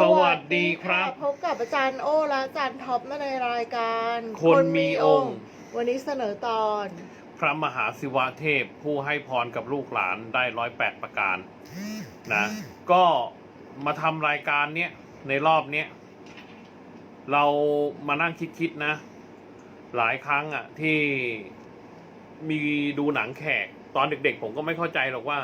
สวัสดีครับ พบกับอาจารย์โอและอาจารย์ท็อปมาในรายการ คนมีองค์ วันนี้เสนอตอน พระมหาศิวะเทพผู้ให้พรกับลูกหลานได้ร้อยแปดประการนะก็มาทำรายการเนี้ยในรอบเนี้ยเรามานั่งคิดๆนะ หลายครั้งอะที่มีดูหนังแขก ตอนเด็กๆ ผมก็ไม่เข้าใจหรอกว่า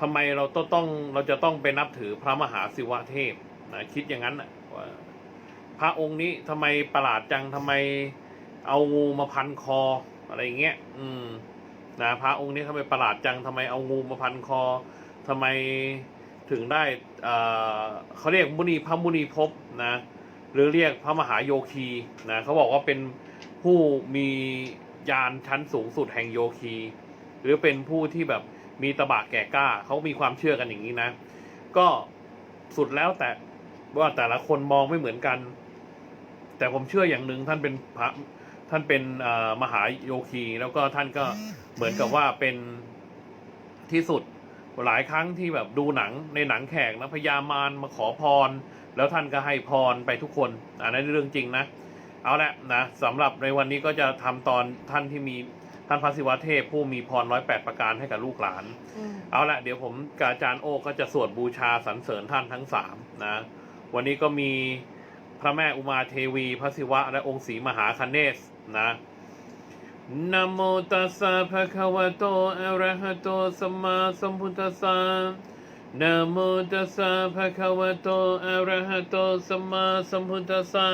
ทำไมเราต้องต้องเราจะต้องไปนับถือพระมหาศิวะเทพ นะคิดอย่างนั้นว่าพระองค์นี้ทำไมประหลาดจังทำไมเอางูมาพันคออะไรเงี้ย อืมนะพระองค์นี้ทำไมประหลาดจังทำไมเอางูมาพันคอทำไมถึงได้อ่อเขาเรียกมุนีพระมุนีภพนะ หรือเรียกพระมหาโยคีนะเขาบอกว่าเป็นผู้มียานชั้นสูงสุดแห่งโยคี หรือเป็นผู้ที่แบบมีตบะแก่กล้าเขามีความเชื่อกันอย่างนี้นะ ก็สุดแล้วแต่ ว่าแต่ละคนมองไม่เหมือนกัน แต่ผมเชื่ออย่างหนึ่งท่านเป็นพระท่านเป็นมหาโยคี แล้วก็ท่านก็เหมือนกับว่าเป็นที่สุดหลายครั้งที่แบบดูหนังในหนังแขกนะพญามารมาขอพร แล้วท่านก็ให้พรไปทุกคน อันนั้นเรื่องจริงนะ เอาละนะสำหรับในวันนี้ก็จะทำตอนท่านที่มีท่านพระศิวะเทพผู้มีพรร้อยแปดประการให้กับลูกหลานอเอาละเดี๋ยวผมกาจารย์โอ้ก็จะสวดบูชาสรรเสริญท่านทั้งสามนะ วันนี้ก็มีพระแม่อุมาเทวี พระศิวะ และองค์ศรีมหาคเนศนะนะโมตัสสะภะคะวะโตอะระหะโตสัมมาสัมพุทธัสสะนะโมตัสสะภะคะวะโตอะระหะโตสัมมาสัมพุทธัสสะ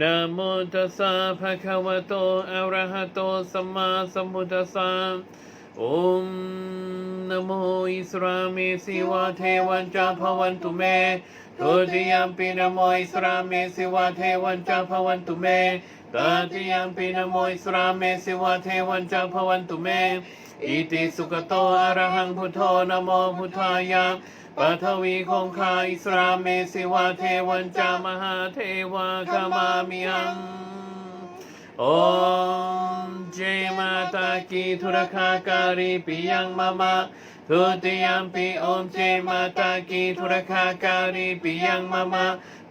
นะโมตัสสะภะคะวะโตอะระหะโตสัมมาสัมพุทธัสสะ Om Namo Israme Siva Tevancha Bhavantu Me Todiyampi Namo Israme Siva Tevancha Bhavantu Me Tadiyampi Namo Israme Siva Tevancha Bhavantu Me Iti Sukato Arahang Putho Namo Puthaya ปัทวีคงคาอิสราเมสิวาเทวันจามหาเทวาคามามิยัง Om Jai Mata Ki Thurakakari Piyang Mama Tutiyampi Om Jai Mata Ki Thurakakari Piyang Mama Tatiyampi Om Jai Mata Ki Thurakakari ทุติยมปิโอมเจมาตากีทุรคาการีปิยังมะมะ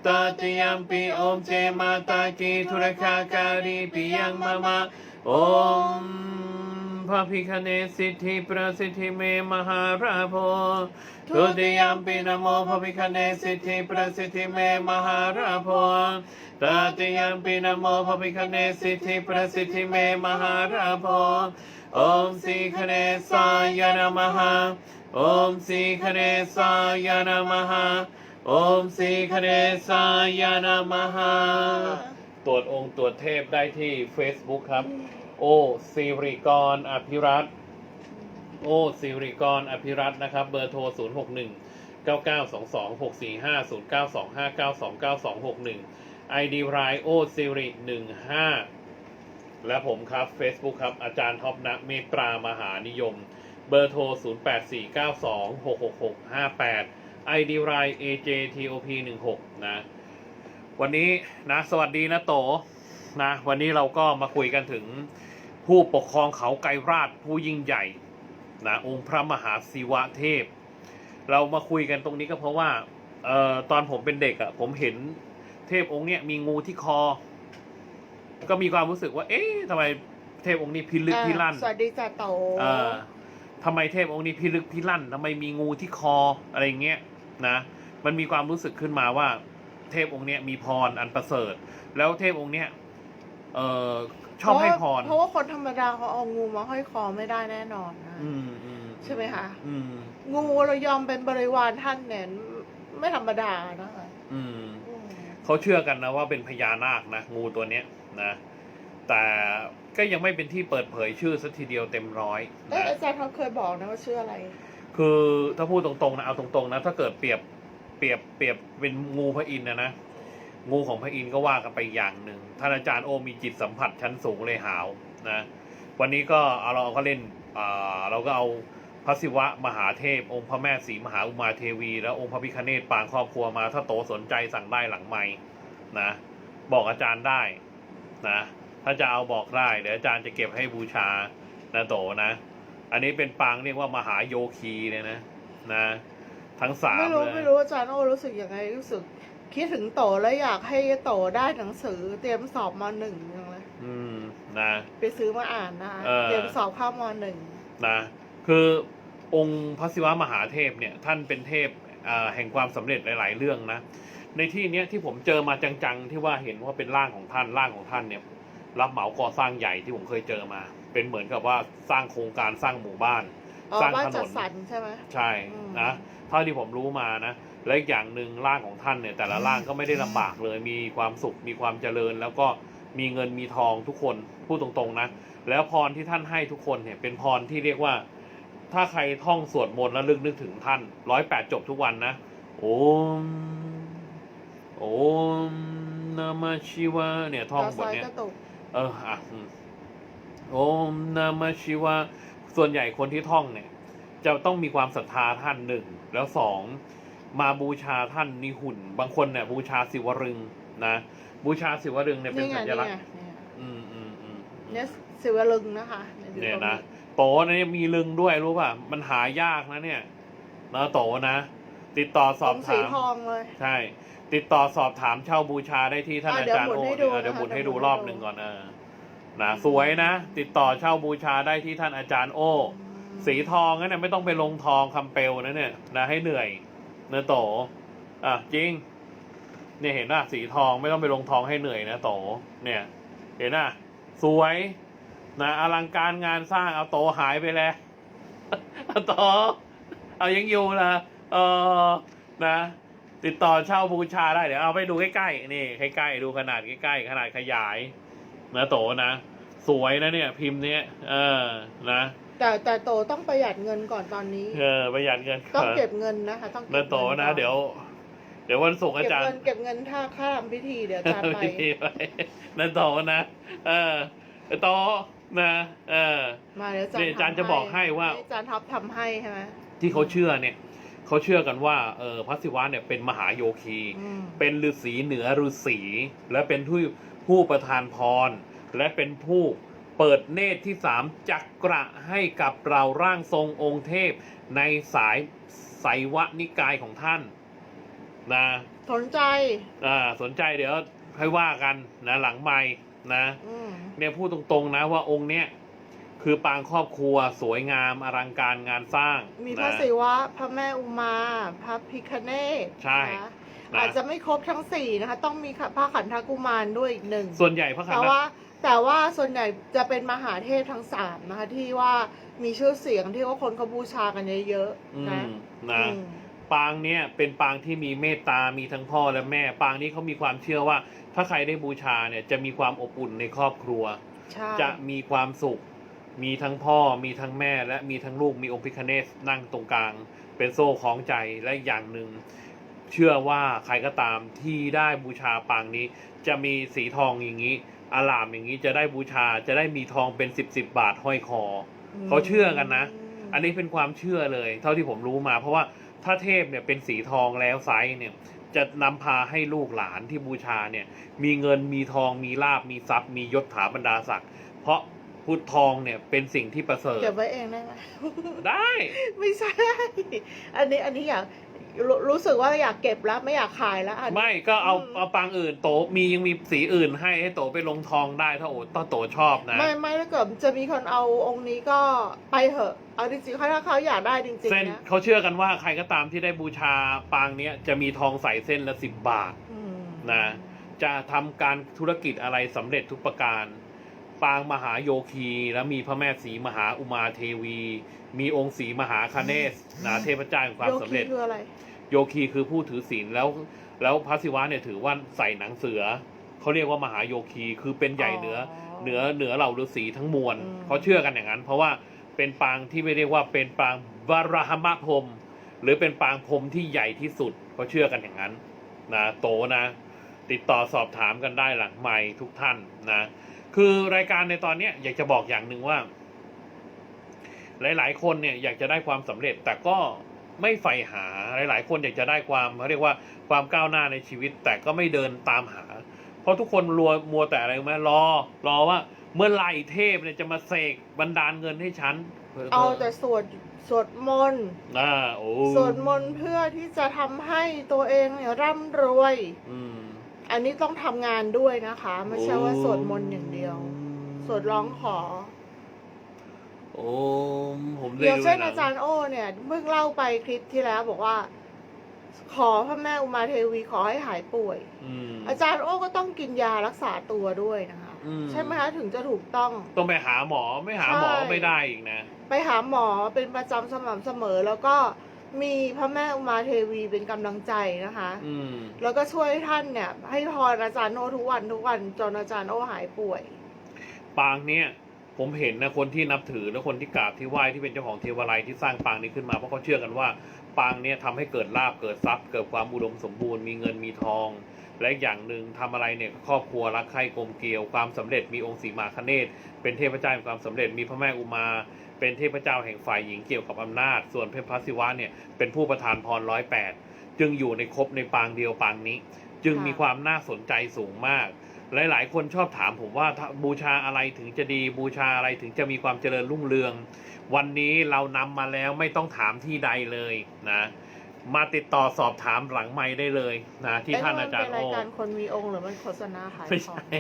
ตาติยมปิโอมเจมาตากีทุรคาการีปิยังมะมะโอมพระพิคเนสิทธิประสิทธิเมมหาราโพทุติยมปินโมพระพิคเนสิทธิประสิทธิเมมหาราโพตติยมปินโมพระพิคเนสิทธิประสิทธิเมมหาราโพ คเนสายนะมหาตรวจองค์ตรวจเทพได้ที่ Facebook ครับ โอสิริกรอภิรัตน์โอสิริกรอภิรัตน์นะครับ เบอร์โทร 0 6 1 9 9 2 2 6 4 5 0 9 2 5 9 2 9 2 6 1 ID รายโอสิริ15 และผมครับ Facebook ครับ อาจารย์ท็อปนักเมตรามหานิยม เบอร์โทร 0 8 4 9 2 6 6 6 5 8 ID ราย AJTOP 16 นะ วันนี้นะ สวัสดีนะโตนะ วันนี้เราก็มาคุยกันถึงผู้ปกครองเขาไกรราชผู้ยิ่งใหญ่นะองค์พระมหาศิวะเทพ เรามาคุยกันตรงนี้ก็เพราะว่าเอ่อตอนผมเป็นเด็กอะ่ะผมเห็นเทพองค์เนี้ยมีงูที่คอ ก็มีความรู้สึกว่า เอ๊ะทำไมเทพองค์นี้พิลึกพิลั่นสวัสดีจ่าโตเออทำไมเทพองค์นี้พิลึกพิลั่นทำไมมีงูที่คออะไรเงี้ยนะ มันมีความรู้สึกขึ้นมาว่า เทพองค์เนี้ยมีพรอันประเสริฐ แล้วเทพองค์เนี้ยเออชอบให้พร เพราะว่าคนธรรมดาเขาเอางูมาห้อยคอไม่ได้แน่นอนนะอืมอืมใช่ไหมคะอืมงูเรายอมเป็นบริวารท่านเนี่ยไม่ธรรมดานะคะอืมอืม เขาเชื่อกันนะว่าเป็นพญานาคนะงูตัวเนี้ยนะแต่ก็ยังไม่เป็นที่เปิดเผยชื่อสักทีเดียวเต็มร้อยเอ๊ะนะอาจารย์เขาเคยบอกนะว่าชื่ออะไร คือถ้าพูดตรงๆนะเอาตรงๆนะถ้าเกิดเปรียบเปรียบเปรียบเป็นงูพระอินทร์นะนะงูของพระอินทร์ก็ว่ากันไปอย่างหนึ่งท่านอาจารย์โอมีจิตสัมผัสชั้นสูงเลยหาวนะวันนี้ก็เอาเราก็เล่นอ่าเราก็เอา พระศิวะมหาเทพ องค์พระแม่ศรีมหาอุมาเทวี และองค์พระพิคเนตปางครอบครัวมา ถ้าโตสนใจสั่งได้หลังไม้นะ บอกอาจารย์ได้นะถ้าจะเอาบอกได้เดี๋ยวอาจารย์จะเก็บให้บูชานะโตนะ อันนี้เป็นปางเรียกว่ามหาโยคีเลยนะนะ ทั้งสามไม่รู้เลยไม่รู้อาจารย์โอรู้สึกยังไงรู้สึก คิดถึงโตแล้วอยากให้โตได้หนังสือ เตรียมสอบมหนึ่งยังเลยอืมนะ ไปซื้อมาอ่านนะคะเออเตรียมสอบเข้ามหนึ่งนะ คือ องค์พระศิวะมหาเทพเนี่ยท่านเป็นเทพอ่าแห่งความสำเร็จหลาย ๆ เรื่องนะในที่เนี้ยที่ผมเจอมาจัง ๆ ที่ว่าเห็นว่าเป็นร่างของท่านร่างของท่านเนี่ยรับเหมาก่อสร้างใหญ่ที่ผมเคยเจอมา เป็นเหมือนกับว่าสร้างโครงการสร้างหมู่บ้านอ๋อสร้างบ้านถนจัดนสรรใช่ไหมใช่อืมนะเท่าที่ผมรู้มานะและอีกอย่างหนึ่งร่างของท่านเนี่ยแต่ละร่างก็ไม่ได้ลำบากเลย มีความสุขมีความเจริญ แล้วก็มีเงินมีทองทุกคนพูดตรงๆนะแล้วพรที่ท่านให้ทุกคนเนี่ยเป็นพรที่เรียกว่า ถ้าใครท่องสวดมนต์แล้วลึกนึกถึงท่านร้อยแปดจบทุกวันนะ โอม โอมนามาชิวะเนี่ยท่องตาบทซ้ายเนี้ยกระตุกเอออะอืมโอมนามาชิวะส่วนใหญ่คนที่ท่องเนี่ย จะต้องมีความศรัทธาท่านหนึ่ง แล้วสองมาบูชาท่านนิหุ่น บางคนเนี่ยบูชาศิวรึงนะ บูชาศิวรึงเนี่ยเป็นนี่ไงสัญนี่ลักไงษณ์เนี่ยอืมอืมอืมเนี่ยสิวลึงนะคะอยู่เนี่ยตรงนะ โตเนี่ยมีลึงด้วยรู้ป่ะ มันหายากนะเนี่ยนะโตนะ ติดต่อสสออบงสีถาม ทองเลย ใช่ ติดต่อสอบถามเช่าบูชาได้ที่ท่านอะอาจารย์เดี๋ยวหมุโอ้นให้ดูเดี๋ยวนะคะหมุนให้ดูเดี๋ยวหมุน รอบให้ดูหนึ่งก่อนเออนะสวยนะ ติดต่อเช่าบูชาได้ที่ท่านอาจารย์โอ้ สีทองนั่นเนี่ยไม่ต้องไปลงทองคำเปลวนะเนี่ยนะให้เหนื่อยเนื้อโตอะจริง เนี่ยเห็นป่ะสีทองไม่ต้องไปลงทองให้เหนื่อยนะโตเนี่ย เห็นป่ะสวย นะอลังการงานสร้างเอาโตหายไปแล้วเอาโตเอายังอยู่นะเออนะ ติดต่อเช่าบูชาได้เดี๋ยวเอาไปดูใกล้ๆนี่ใกล้ๆดูขนาดใกล้ๆขนาดขยายนะโตนะสวยนะเนี่ย พิมพ์เนี้ยเออนะแต่แต่โตต้องประหยัดเงินก่อนตอนนี้เออประหยัดเงินต้องเก็บเงินนะคะต้องเก็บแล้วโตงินะก่อเดี๋ยว เดี๋ยววันศุกร์อาเก็บจารย์เงินเก็บเงินท่าข้ามพิธีเดี๋ยวอาจารย์ไปพิธีไปนั่นโตนะเออโต นะเออ มาเดี๋ยวอาจารนี่ย์อาจารย์จะบอกให้ว่า อาจารย์ท็อปทำให้ใช่ไหม ที่เขาเชื่อเนี่ยเขาเชื่อกันว่าเออพระศิวะเนี่ยเป็นมหาโยคี อืม เป็นฤาษีเหนือฤาษีและเป็นผู้ผู้ประทานพร และเป็นผู้เปิดเนตรที่สามจักระให้กับเราร่างทรงองค์เทพ ในสายไสยวะนิกายของท่านนะสนใจ อ่าสนใจเดี๋ยวให้ว่ากันนะหลังไม่ นะอืมเนี่ยพูดตรงๆนะว่าองค์เนี้ยคือปางครอบครัวสวยงามอลังการงานสร้าง มีพระนะศิวะ พระแม่อุมา พระพิคเนตใช่นะคะนะอาจจะไม่ครบทั้งสี่นะคะ ต้องมีพระขันธกุมารด้วยอีกหนึ่งส่วนใหญ่พระขันแต่ธว่า แต่ว่าส่วนใหญ่จะเป็นมหาเทพทั้งสามนะคะ ที่ว่ามีชื่อเสียงที่ว่าคนเขาบูชากันเยอะอืๆนะมนะอืม ปางเนี้ยเป็นปางที่มีเมตตา มีทั้งพ่อและแม่ ปางนี้เขามีความเชื่อว่า ถ้าใครได้บูชาเนี่ยจะมีความอบอุ่นในครอบครัว ใช่ จะมีความสุข มีทั้งพ่อ มีทั้งแม่ และมีทั้งลูก มีองค์พิคเนสนั่งตรงกลาง เป็นโซ่คล้องใจ และอีกอย่างหนึ่ง เชื่อว่าใครก็ตามที่ได้บูชาปางนี้ จะมีสีทองอย่างนี้ อลามอย่างนี้จะได้บูชา จะได้มีทองเป็นสิบสิบบาทห้อยคอ เขาเชื่อกันนะมอันนี้เป็นความเชื่อเลย เท่าที่ผมรู้มา เพราะว่า ถ้าเทพเนี่ยเป็นสีทองแล้วไซส์เนี่ยจะนำพาให้ลูกหลานที่บูชาเนี่ยมีเงินมีทองมีลาบมีทรัพย์ มียศถาบรรดาศักดิ์เพราะพุทธทองเนี่ยเป็นสิ่งที่ประเสริฐเก็บไว้เองได้ไหมได้ ไม่ใช่ อันนี้อันนี้อยาก รรู้สึกว่าอยากเก็บแล้วไม่อยากขายแล้วอันนี้ไม่ก็เอาอืม เอาปางอื่นโตมียังมีสีอื่นให้ให้โตไปลงทองได้ถ้าโอถ้าโตชอบนะ ไม่ไม่ถ้าเกิดจะมีคนเอาองค์นี้ก็ไปเถอะเอาจริงๆถ้าเขาอยากได้จริงเส้นๆนะเขาเชื่อกันว่าใครก็ตามที่ได้บูชาปางเนี้ยจะมีทองใส่เส้นละสิบบาทอืมนะ จะทำการธุรกิจอะไรสำเร็จทุกประการ ปางมหาโยคีแล้วมีพระแม่ศรีมหาอุมาเทวี มีองค์ศรีมหาคเนศนะเทพเจ้าแห่งความโยสำคีเร็จคืออะไร โยคีคือผู้ถือศีลแล้วแล้วพระศิวะเนี่ยถือว่าใส่หนังเสือ เขาเรียกว่ามหาโยคีคือเป็นใหญ่เหนือเหนือเหนือเหล่าฤาษีทั้งมวลอืม เขาเชื่อกันอย่างนั้น เพราะว่าเป็นปางที่ไม่เรียกว่าเป็นปางวรหมพรหมหรือเป็นปางพรหมที่ใหญ่ที่สุดเขาเชื่อกันอย่างนั้นนะโตนะ ติดต่อสอบถามกันได้หลังไมค์ทุกท่านนะ คือรายการในตอนเนี้ยอยากจะบอกอย่างหนึ่งว่า หลาย ๆ คนเนี่ยอยากจะได้ความสำเร็จ แต่ก็ไม่ใฝ่หาหลาย ๆ คนอยากจะได้ความเขาเรียกว่าความก้าวหน้าในชีวิต แต่ก็ไม่เดินตามหา เพราะทุกคนรัวมัวแต่อะไรรู้ไหมรอ รอว่าเมื่อไหร่เทพเนี่ยจะมาเสกบันดาลเงินให้ฉันเอาแต่สวดสสวดมนต์อ่าโอ้สวดมนต์เพื่อที่จะทำให้ตัวเองเนี่ยร่ำรวย อืม อันนี้ต้องทำงานด้วยนะคะ ไม่ใช่ว่าสวดมนต์อย่างเดียว สวดร้องขอ โอ้ผมได้เดี๋ยวดูเช่นหนัอาจารย์โอ้เนี่ยเพิ่งเล่าไปคลิปที่แล้วบอกว่า ขอพระแม่อุมาเทวีขอให้หายป่วยอืมอาจารย์โอ้ก็ต้องกินยารักษาตัวด้วยนะคะอืมใช่ไหมคะถึงจะถูกต้อง ต้องไปหาหมอไม่หาหมอใช่ไม่ได้อีกนะ ไปหาหมอเป็นประจำสม่ำเสมอแล้วก็ มีพระแม่อุมาเทวีเป็นกำลังใจนะคะ อืม แล้วก็ช่วยท่านเนี่ย ให้พรอาจารย์โอทุกวันทุกวันจนอาจารย์โอหายป่วย ปางเนี่ยผมเห็นนะคนที่นับถือและคนที่กราบที่ไหว้ที่เป็นเจ้าของเทวาลัยที่สร้างปางนี้ขึ้นมาเพราะเขาเชื่อกันว่า ปางเนี่ยทำให้เกิดลาบเกิดทรัพย์ เกิดความอุดมสมบูรณ์มีเงินมีทอง และอีกอย่างหนึ่งทำอะไรเนี่ยครอบครัวรักใคร่กลมเกลียวความสำเร็จมีองค์สีมาคเนศเป็นเทพเจ้าแห่งความสำเร็จมีพระแม่อุมา เป็นเทพเจ้าแห่งฝ่ายหญิงเกี่ยวกับอำนาจ ส่วนเพชรพัศิวะเนี่ยเป็นผู้ประทานพรร้อยแปดจึงอยู่ในครบในปางเดียวปางนี้ จึงมีความน่าสนใจสูงมาก หลาย ๆ คนชอบถามผมว่าถ้าบูชาอะไรถึงจะดี บูชาอะไรถึงจะมีความเจริญรุ่งเรือง วันนี้เรานำมาแล้วไม่ต้องถามที่ใดเลยนะมาติดต่อสอบถามหลังไม้ได้เลยนะที่ท่านอาจารย์เอ๊ะโอมันเป็นรายการคนมีองค์หรือมันโฆษณาขายไม่ของใช่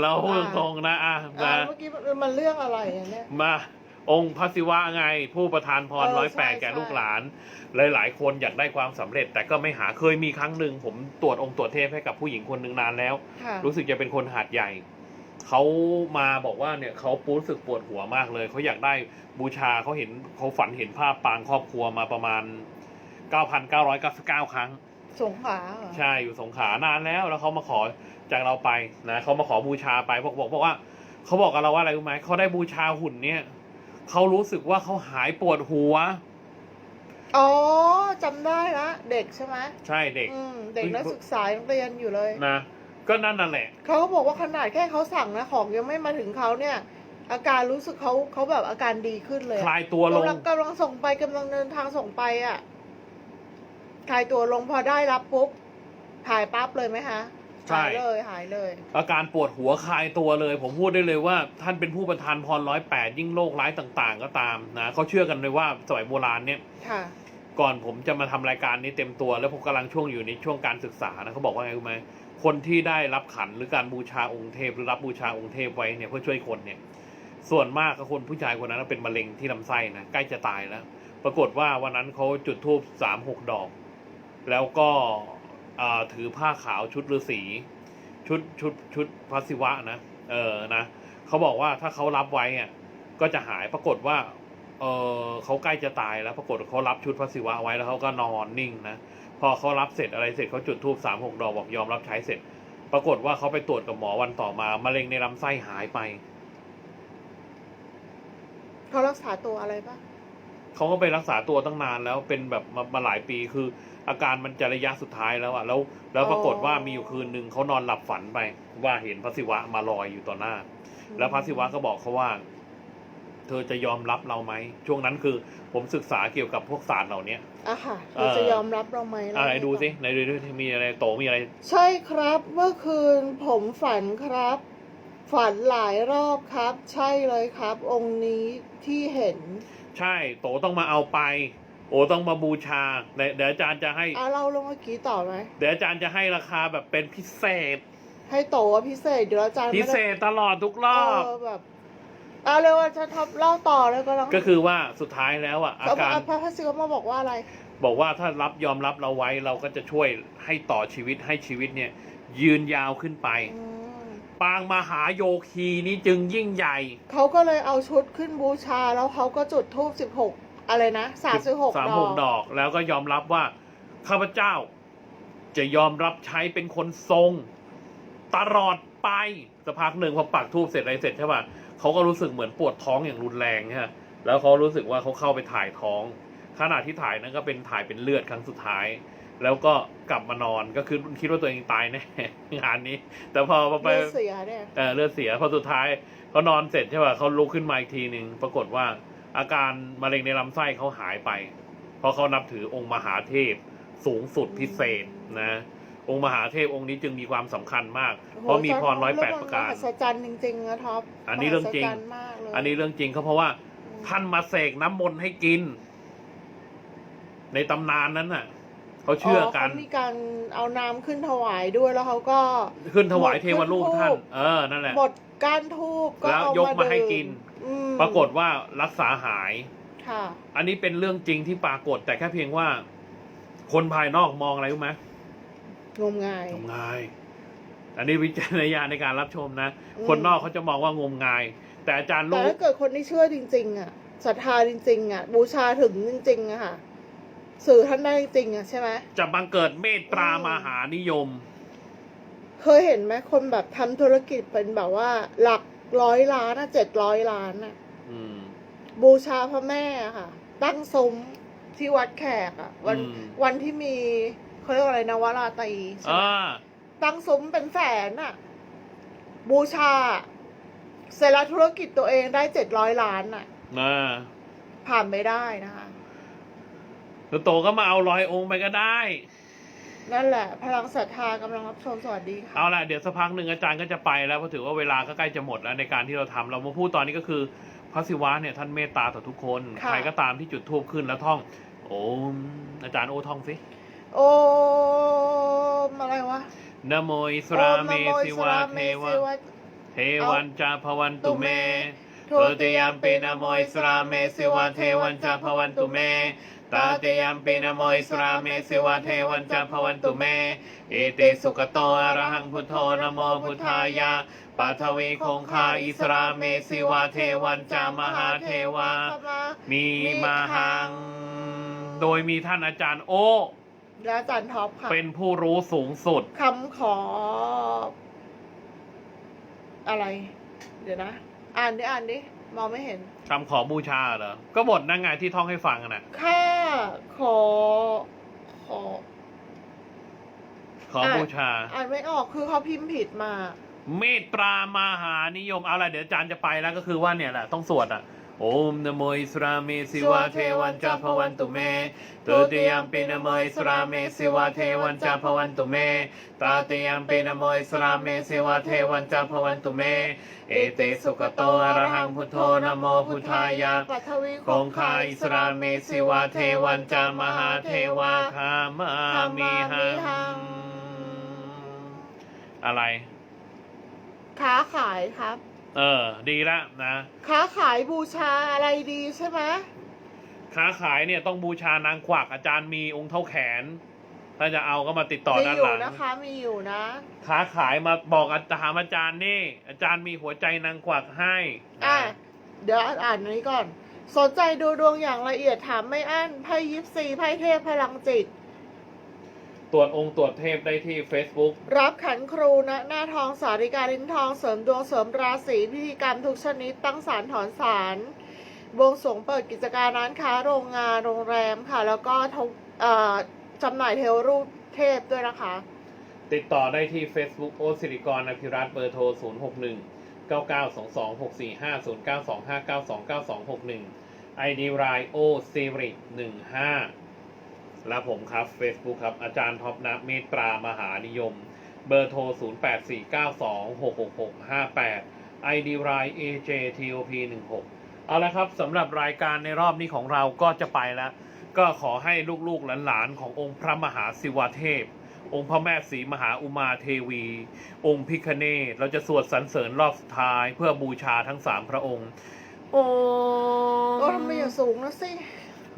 เราพูดตรงๆนะอะอ่านะเมื่อกี้มันเรื่องอะไรอะเนี่ยมา องค์พระศิวะไง ผู้ประทานพรเออร้อยใช่แปดแก่ใช่ลูกหลาน หลาย ๆ คนอยากได้ความสำเร็จ แต่ก็ไม่หาเคยมีครั้งหนึ่งผมตรวจองค์ตรวจเทพให้กับผู้หญิงคนหนึ่งนานแล้วค่ะรู้สึกจะเป็นคนหาดใหญ่เขามาบอกว่าเนี่ยเขารู้สึกปวดหัวมากเลยเขาอยากได้บูชาเขาเห็นเขาฝันเห็นภาพปางครอบครัวมาประมาณ 9,999 ครั้ง สงขลาเหรอใช่อยู่สงขลานานแล้วแล้วเขามาขอจากเราไปนะเขามาขอบูชาไปบอกบอกบอกว่าเขาบอกกับเราว่าอะไรรู้ไหมเขาได้บูชาหุ่นเนี่ย เขารู้สึกว่าเขาหายปวดหัว อ๋อจำได้ละเด็กใช่ไหมใช่เด็กอืมเด็กนักศึกษายังเรียนอยู่เลยนะก็นั่นน่ะแหละเขาก็บอกว่าขนาดแค่เขาสั่งนะของยังไม่มาถึงเขาเนี่ย อาการรู้สึกเขาเขาแบบอาการดีขึ้นเลยคอะลายตัวลงกำลังกำลังส่งไปกำลังเดินทางส่งไปอะคลายตัวลงพอได้รับปุ๊บหายปั๊บเลยไหมคะ ใช่ หายเลยหายเลย อาการปวดหัวคลายตัวเลย ผมพูดได้เลยว่าท่านเป็นผู้ประทานพรร้อยแปดยิ่งโรคร้ายต่างๆ ก็ตามนะเขาเชื่อกันเลยว่าสมัยโบราณเนี่ย ค่ะ ก่อนผมจะมาทำรายการนี้เต็มตัว แล้วผมกำลังช่วงอยู่ในช่วงการศึกษานะเขาบอกว่าไงรู้ไหมคนที่ได้รับขันหรือการบูชาองค์เทพ หรือรับบูชาองค์เทพไว้เนี่ยเพื่อช่วยคนเนี่ย ส่วนมากก็คนผู้ชายคนนั้นเป็นมะเร็งที่ลำไส้นะใกล้จะตายแล้ว ปรากฏว่าวันนั้นเขาจุดธูปสามหกดอก แล้วก็อ่า ถือผ้าขาวชุดฤาษีชุดชุดชุดพระศิวะนะเออนะเขาบอกว่าถ้าเขารับไว้อะก็จะหายปรากฏว่าเออเขาใกล้จะตายแล้วปรากฏเขารับชุดพระศิวะไว้แล้วเขาก็นอนนิ่งนะพอเขารับเสร็จอะไรเสร็จเขาจุดธูปสามหกดอกบอกยอมรับใช้เสร็จ ปรากฏว่าเขาไปตรวจกับหมอวันต่อมามะเร็งในลำไส้หายไป เขารักษาตัวอะไรปะ เขาก็ไปรักษาตัวตั้งนานแล้วเป็นแบบมามาหลายปีคือ อาการมันจะระยะสุดท้ายแล้วอะแล้ว แล้วปรากฏว่ามีอยู่คืนหนึ่งเขานอนหลับฝันไป ว่าเห็นพระศิวะมาลอยอยู่ต่อหน้า แล้วพระศิวะก็บอกเขาว่า เธอจะยอมรับเราไหมช่วงนั้นคือ ผมศึกษาเกี่ยวกับพวกศาสตร์เหล่านี้อะค่ะเอเราอจะยอมรับเราไหมเาอะไรให้ดูฟังสิในดูดูมีอะไรโตมีอะไร ใช่ครับเมื่อคืนผมฝันครับ ฝันหลายรอบครับ ใช่เลยครับ องค์นี้ที่เห็น ใช่ โตต้องมาเอาไป โอต้องมาบูชาเดี๋ยวเดี๋ยวอาจารย์จะให้อะเราลงเมื่อกี้ต่อไหม เดี๋ยวอาจารย์จะให้ราคาแบบเป็นพิเศษ ให้โตว่าพิเศษเดี๋ยวอาจารย์พิไม่ได้เศษตลอดทุกรเออบ อแบบ เอาเร็วอาจารย์ท็อปเล่าต่อเลยก็แล้วก็คือว่าสุดท้ายแล้วอะอาแล้วการ พระพัสดิ์มาบอกว่าอะไร บอกว่าถ้ารับยอมรับเราไว้เราก็จะช่วยให้ต่อชีวิตให้ชีวิตเนี่ย ยืนยาวขึ้นไป อืม ปางมหาโยคีนี้จึงยิ่งใหญ่ เขาก็เลยเอาชุดขึ้นบูชาแล้วเขาก็จุดธูปสิบหกอะไรนะสามสิบหกสามดหอกกดอก แล้วก็ยอมรับว่าข้าพเจ้า จะยอมรับใช้เป็นคนทรง ตลอดไปสักพักหนึ่งพอปักทูบเสร็จอะไรเสร็จใช่ป่ะเขาก็รู้สึกเหมือนปวดท้องอย่างรุนแรงฮะแล้วเขารู้สึกว่าเขาเข้าไปถ่ายท้อง ขณะที่ถ่ายนั้นก็เป็นถ่ายเป็นเลือดครั้งสุดท้าย แล้วก็กลับมานอนก็คือคิดว่าตัวเองตายแน่ งานนี้ แต่พอไปเลือดเสียเนี่ยเออเลือดเสียพอสุดท้ายเขานอนเสร็จใช่ป่ะเขาลุกขึ้นมาอีกทีหนึ่งปรากฏว่าอาการมะเร็งในลำไส้เขาหายไป เพราะเขานับถือองค์มหาเทพสูงสุดพิเศษนะ องค์มหาเทพองค์นี้จึงมีความสำคัญมาก เพราะมีพรร้อยแปดประการมหัศจรรย์จริงๆนะท็อปอันนี้เรื่องจริงมหัศจรรย์มากเลยอันนี้เรื่องจริงเขาเพราะว่าท่านมาเสกน้ำมนต์ให้กินอในตำนานนั้นน่ะ เขาเชื่อกันเขามีการเอาน้ำขึ้นถวายด้วยแล้วเขาก็ขึ้นถวายเทวรูปขึ้นธูปท่าน เออนั่นแหละหมดก้านทูบก็แล้วเอายกมาให้ดื่กินอืมปรากฏว่ารักษาหายค่ะ อันนี้เป็นเรื่องจริงที่ปรากฏ แต่แค่เพียงว่า คนภายนอกมองอะไรรู้ไหมงมงายงมงาย อันนี้วิจารณญาณในการรับชมนะอืมคนนอกเขาจะมองว่างมงาย แต่อาจารย์แต่รู้ถ้าเกิดคนที่เชื่อจริง ๆ อะศรัทธาจริง ๆ อะ บูชาถึงจริงๆอะค่ะ สื่อท่านได้จริงๆอะใช่ไหมจะบังเกิดเมตตราอืมมหานิยม เคยเห็นไหมคนแบบทำธุรกิจเป็นแบบว่า หลักร้อยล้านอะเจ็ดร้อยล้านอะอืมบูชาพระแม่อะค่ะ ตั้งซุ้มที่วัดแขกอะวันอืมวันที่มีเขาเรียกว่าอะไรนะวราตรีใช่ไหมอ่าตั้งซุ้มเป็นแสนอะบูชาเสร็จแล้วธุรกิจตัวเองได้เจ็ดร้อยล้านอะนะผ่านไม่ได้นะคะ แล้วโตก็มาเอาร้อยองค์ไปก็ได้ นั่นแหละ พลังศรัทธากำลังรับชมสวัสดีค่ะเอาละเดี๋ยวสักพักหนึ่งอาจารย์ก็จะไปแล้วเพราะถือว่าเวลาก็ใกล้จะหมดแล้วในการที่เราทำเรามาพูดตอนนี้ก็คือพระศิวะเนี่ยท่านเมตตาต่อทุกคนค่ะใครก็ตามที่จุดทูบขึ้นแล้วท่อง โอ้มอาจารย์โอท่องสิ โอมอะไรวะนะโมอิสราเมโอสิวะเทวะสิวะเทวันจาภวันตุเมทุตุติยมปีนะโมอิสราเมสิวะเทวันจาภวันตุเมตาติยมปีนะโมอิสราเมสิวะเทวันจาภวันตุเม เอติสุขโตอะระหังพุทโธนะโมพุทธายะปัทวีคงคาอิสราเมสิวะเทวันจามหาเทวา มีมาหัง โดยมีท่านอาจารย์โอ และอาจารย์ท็อปค่ะเป็นผู้รู้สูงสุด คำขอ อะไร เดี๋ยวนะ อ่านดิอ่านดิ มองไม่เห็น คำขอบูชาเหรอ ก็บทนั่งไงที่ท่องให้ฟังอะน่ะข้าขอ ขอขอบูชา อ่านไม่ออกคือเขาพิมพ์ผิดมา เมตตรามหานิยม เอาละเดี๋ยวอาจารย์จะไปแล้วก็คือว่าเนี่ยแหละต้องสวดอะ โอมนะโมอิสราเมสิวะเทวันจาภวันตุเมตุติยมปินะโมอิสราเมสิวะเทวันจาภวันตุเมตาติยมปินะโมอิสราเมสิวะเทวันจาภวันตุเม เอเตสุขโตอะระหังพุทโธนะโมพุทธายะปัทวีคงคาอิสราเมสิวะเทวันจามหาเทวาคามามิหังอะไร ค้าขายครับ เออ ดีละนะ ค้าขายบูชาอะไรดีใช่ไหมค้าขายเนี่ยต้องบูชานางกวักอาจารย์มีองค์เท่าแขน ถ้าจะเอาก็มาติดต่อมีด้านอยู่หลัง นะคะ มีอยู่นะ ค้าขายมาบอกอาจารย์อาจารย์นี่ อาจารย์มีหัวใจนางกวักให้อะนะเดี๋ยวอ่านอันนี้ก่อน สนใจดูดวงอย่างละเอียดถามไม่อั้นไพ่ยิปซีไพ่เทพพลังจิต ตรวจองค์ตรวจเทพได้ที่ Facebook รับขันครูนะหน้าทองสาริกาลิ้นทองเสริมดวงเสริมราศีพิธีกรรมทุกชนิดตั้งสารถอนสารบวงสรวงเปิดกิจการร้านค้าโรงงานโรงแรมค่ะ แล้วก็ทุกเอ่อจำหน่ายเทวรูปเทพด้วยนะคะ ติดต่อได้ที่ Facebook โอสิริกรอภิรัตน์เบอร์โทร 0 6 1 9 9 2 2 6 4 5 0 9 2 5 9 2 9 2 6 1 ID รายโอซิริ15 และผมครับ Facebook ครับ อาจารย์ท็อปนะเมตตรามหานิยม เบอร์โทร 0 8 4 9 2 6 6 6 5 8 ID ราย AJTOP 16 เอาละครับสำหรับรายการในรอบนี้ของเราก็จะไปแล้ว ก็ขอให้ลูกๆหลานๆขององค์พระมหาศิวเทพ องค์พระแม่ศรีมหาอุมาเทวี องค์พิคเนตเราจะสวดสรรเสริญรอบสุดท้ายเพื่อบูชาทั้งสามพระองค์ โอ้โอ้ทำไมอย่างสูงนะสิ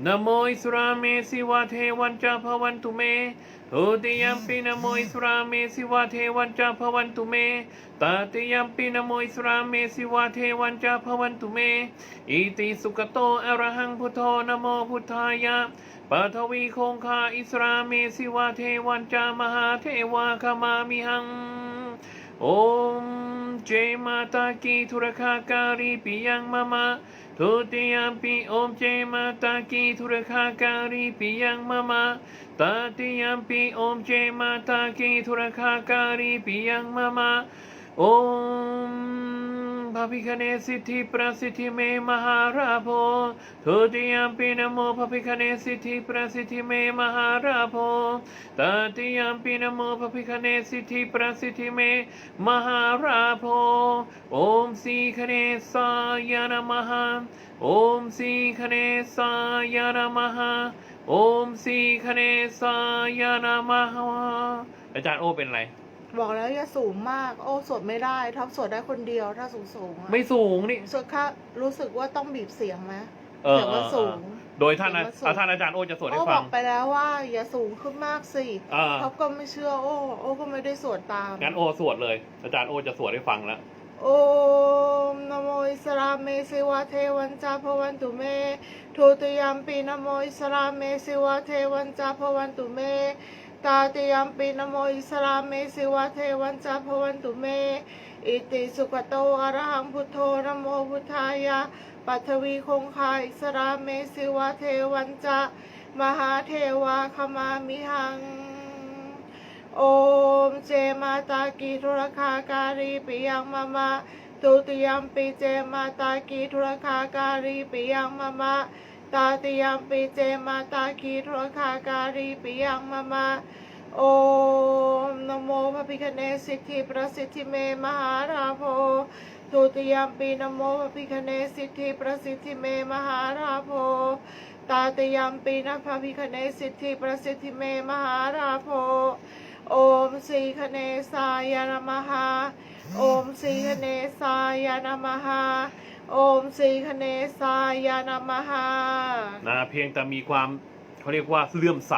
นโมอิสราเมสิวะเทวันจาภวันตุเมโทติยมปินโมอิสราเมสิวะเทวันจาภวันตุเมตาติยมปินโมอิสราเมสิวะเทวันจาภวันตุเม อิติสุขโตอรหังพุทโธนโมพุทธายะปัทวีคงคาอิสราเมสิวะเทวันจามหาเทวาคมามิหัง โอมเจมาตากีธุรคาการีปิยังมะมะ ทุติยมปิโอมเจมาต พระพิคเนสิทธิประสิทธิเมมหาราโพทุติยมปินโมพระพิคเนสิทธิประสิทธิเมมหาราโพตติยมปินโมภพิคเนสิทธิประสิทธิเมมหาราโพโอมสีคเนสายานมหาโอมสีคเนสายานมหาโอโอมสีคเนสายานามหาวาอาจารย์โอเป็นไร บอกแล้วอย่าสูงมาก โอ้สวดไม่ได้ท็อปสวดได้คนเดียวถ้าสูงสูงๆอะไม่สูงนี่ สวดค่ะรู้สึกว่าต้องบีบเสียงไหมเออเสียงมันสูง โดยท่านนะเสียงมันสูง อะท่านอาจารย์โอจะสวดให้โอ้บฟัอง กไปแล้วว่า อย่าสูงขึ้นมากสิอ่า ท็อปก็ไม่เชื่อ โอ้ โอ้ก็ไม่ได้สวดตาม งั้นโอสวดเลย อาจารย์โอจะสวดให้ฟังแล้ว โอมนะโมอิสลามเมสิวะเทวันจาพวันตุเมทุติยมปีนะโมอิสลามเมสิวะเทวันจาพวันตุเม ตาติยมปีนโมอิสลามเมสิวะเทวันจาพวันตุเม อิติสุขโตอะระหังพุทโธนโมพุทธายะปัทวีคงคาอิสราเมสิวะเทวันจะมหาเทวาขมามิหัง โอมเจมาตากีธุรคาการีปิยังมะมะตุติยมปิเจมาตากีธุรคาการีปิยังมะมะ ตาติยมปิเจมาตากีธุรคาการีปิยังมะมะโอมนโมพระพิคเนศสิทธิประสิทธิเมมหาราโพทุติยมปีนโมพระพิคเนศสิทธิประสิทธิเมมหาราโพตาติยมปีนพระพิคเนศสิทธิประสิทธิเมมหาราโพโอมสีคเนสายนมหาโอมสีคเนสายนมหา โอมสีคเนสายนมหานะเพียงแต่มีความเขาเรียกว่าเลื่อมใส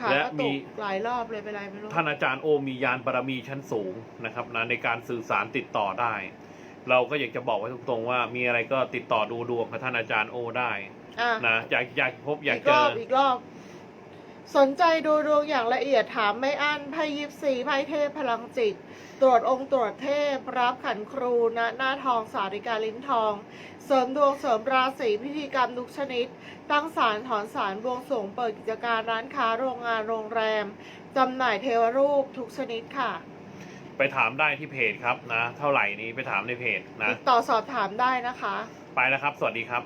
ขาและกระมีตุกหลายรอบเลยเป็นไรไม่รู้ท่านอาจารย์โอมียานบารมีชั้นสูงนะครับนะในการสื่อสารติดต่อได้ เราก็อยากจะบอกไว้ตรงๆว่ามีอะไรก็ติดต่อดูดวงกับท่านอาจารย์โอได้อะนะอยากอยากพบอยากอีกเจรออบอีกรอบ สนใจดูดวงอย่างละเอียดถามไม่อั้นไพ่ยิปซีไพ่เทพพลังจิต ตรวจองค์ตรวจเทพ รับขันครูณหน้าทองสาริกาลิ้นทอง เสริมดวงเสริมราศีพิธีกรรมทุกชนิด ตั้งศาลถอนศาลบวงสรวงเปิดกิจการร้านค้าโรงงานโรงแรมจำหน่ายเทวรูปทุกชนิดค่ะ ไปถามได้ที่เพจครับนะ เท่าไหร่นี้ไปถามในเพจนะติดต่อสอบถามได้นะคะ ไปแล้วครับ สวัสดีครับ